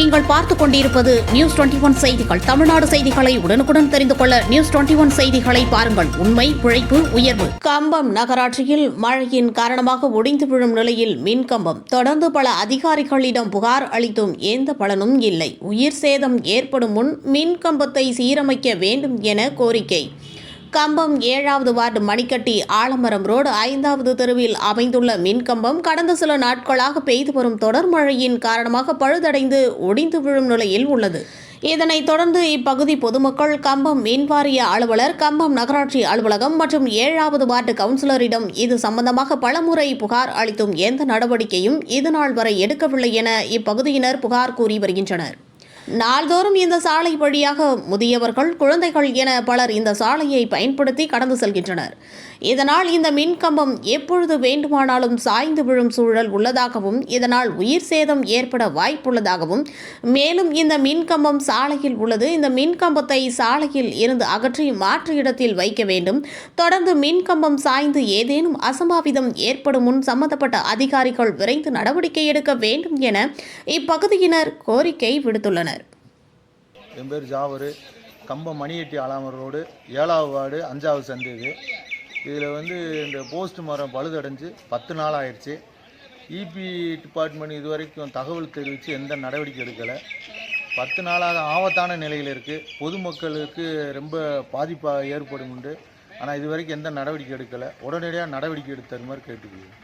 நீங்கள் பார்த்துக் கொண்டிருப்பது நியூஸ் டுவெண்டி ஒன் செய்திகள். தமிழ்நாடு செய்திகளை உடனுக்குடன் தெரிந்து கொள்ள நியூஸ் டுவெண்டி ஒன் செய்திகளை பாருங்கள். உண்மை உழைப்பு உயர்வு. கம்பம் நகராட்சியில் மழையின் காரணமாக ஒடிந்து விழும் நிலையில் மின் கம்பம். தொடர்ந்து பல அதிகாரிகளிடம் புகார் அளித்தும் எந்த பலனும் இல்லை. உயிர் சேதம் ஏற்படும் முன் மின் கம்பத்தை சீரமைக்க வேண்டும் என கோரிக்கை. கம்பம் ஏழாவது வார்டு மணிக்கட்டி ஆலமரம் ரோடு ஐந்தாவது தெருவில் அமைந்துள்ள மின்கம்பம் கடந்த சில நாட்களாக பெய்து வரும் தொடர் மழையின் காரணமாக பழுதடைந்து ஒடிந்து விழும் நிலையில் உள்ளது. இதனைத் தொடர்ந்து இப்பகுதி பொதுமக்கள் கம்பம் மின்வாரிய அலுவலர் கம்பம் நகராட்சி அலுவலகம் மற்றும் ஏழாவது வார்டு கவுன்சிலரிடம் இது சம்பந்தமாக பலமுறை புகார் அளித்தும் எந்த நடவடிக்கையும் இதுநாள் வரை எடுக்கவில்லை என இப்பகுதியினர் புகார் கூறி வருகின்றனர். நாள்தோறும் இந்த சாலை வழியாக முதியவர்கள் குழந்தைகள் என பலர் இந்த சாலையை பயன்படுத்தி கடந்து செல்கின்றனர். இதனால் இந்த மின்கம்பம் எப்பொழுது வேண்டுமானாலும் சாய்ந்து விழும் சூழல் உள்ளதாகவும் இதனால் உயிர் சேதம் ஏற்பட வாய்ப்புள்ளதாகவும் மேலும் இந்த மின்கம்பம் சாலையில் உள்ளது. இந்த மின்கம்பத்தை சாலையில் இருந்து அகற்றி மாற்று இடத்தில் வைக்க வேண்டும். தொடர்ந்து மின்கம்பம் சாய்ந்து ஏதேனும் அசம்பாவிதம் ஏற்படும் முன் சம்பந்தப்பட்ட அதிகாரிகள் விரைந்து நடவடிக்கை எடுக்க வேண்டும் என இப்பகுதியினர் கோரிக்கை விடுத்துள்ளனர். என் பேர் ஜாவரு. கம்பம் மணியட்டி ஆலாமர் ரோடு. ஏழாவது வார்டு அஞ்சாவது சந்து இது இதில் வந்து இந்த போஸ்ட் மரம் பழுதடைஞ்சு பத்து நாள் ஆயிடுச்சு. இபி டிபார்ட்மெண்ட் இது வரைக்கும் தகவல் தெரிவித்து எந்த நடவடிக்கை எடுக்கலை. பத்து நாளாக ஆபத்தான நிலையில் இருக்குது பொதுமக்களுக்கு ரொம்ப பாதிப்பாக ஏற்படும் உண்டு. ஆனால் இது வரைக்கும் எந்த நடவடிக்கை எடுக்கலை. உடனடியாக நடவடிக்கை எடுத்தது மாதிரி கேட்டுக்கொள்கிறேன்.